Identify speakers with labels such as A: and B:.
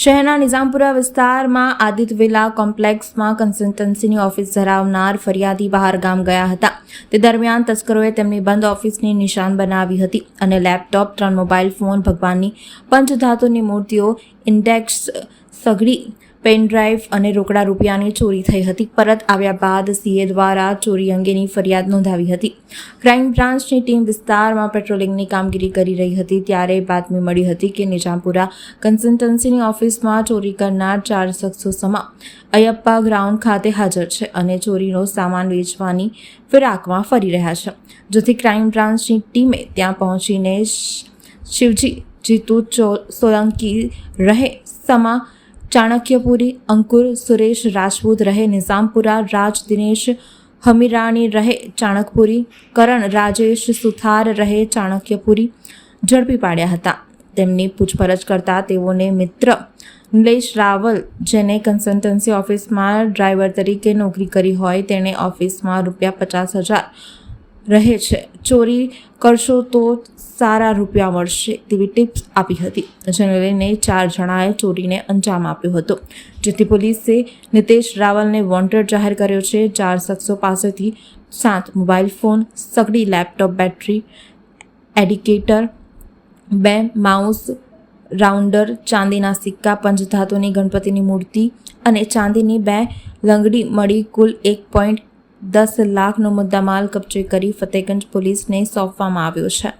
A: શહેરના નિઝામપુરા વિસ્તારમાં આદિત્ય વિલા કોમ્પ્લેક્સમાં કન્સલ્ટન્સીની ઓફિસ ધરાવનાર ફરિયાદી બહાર ગામ ગયા હતા. તે દરમિયાન તસ્કરોએ તેમની બંધ ઓફિસની નિશાન બનાવી હતી અને લેપટોપ, ત્રણ મોબાઈલ ફોન, ભગવાનની પંચધાતુની મૂર્તિઓ, ઇન્ડેક્સ સઘળી પેનડ્રાઈવ અને રોકડા રૂપિયાની ચોરી થઈ હતી. પરત આવ્યા બાદ સીએ દ્વારા ચોરી અંગેની ફરિયાદ નોંધાવી હતી. ક્રાઇમ બ્રાન્ચની ટીમ વિસ્તારમાં પેટ્રોલિંગની કામગીરી કરી રહી હતી ત્યારે બાતમી મળી હતી કે નિજામપુરા કન્સલ્ટન્સીની ઓફિસમાં ચોરી કરનાર ચાર શખ્સો સમા અયપ્પા ગ્રાઉન્ડ ખાતે હાજર છે અને ચોરીનો સામાન વેચવાની ફિરાકમાં ફરી રહ્યા છે. જેથી ક્રાઇમ બ્રાન્ચની ટીમે ત્યાં પહોંચીને શિવજી, જીતુ સોલંકી રહે, સમા ચાણક્યપુરી, અંકુર, સુરેશ, રાજપૂત રહે, નિઝામપુરા, રાજ દિનેશ, હમીરાણી રહે ચાણકપુરી કરણ, રાજેશ, સુથાર રહે, ચાણક્યપુરી, ઝડપી પાડ્યા હતા. તેમની પૂછપરછ કરતા તેઓને મિત્ર નિલેશ રાવલ, જેને કન્સલ્ટન્સી ઓફિસમાં ડ્રાઈવર તરીકે નોકરી કરી હોય, તેણે ઓફિસમાં રૂપિયા પચાસ હજાર રહે છે. ચોરી કરશો તો સારા રૂપિયા મળશે તેવી ટિપ્સ આપી હતી. જેને લઈને ચાર જણાએ ચોરીને અંજામ આપ્યો હતો. જેથી પોલીસે નિતેશ રાવલને વોન્ટેડ જાહેર કર્યો છે. ચાર શખ્સો પાસેથી સાત મોબાઈલ ફોન, સગડી લેપટોપ, બેટરી, એડિકેટર, બે માઉસ રાઉન્ડર, ચાંદીના સિક્કા પંચધાતુની ગણપતિની મૂર્તિ અને ચાંદીની બે લંગડી મળી કુલ એક પોઈન્ટ દસ લાખનો મુદ્દામાલ કબજે કરી ફતેગંજ પોલીસને સોંપવામાં આવ્યો છે.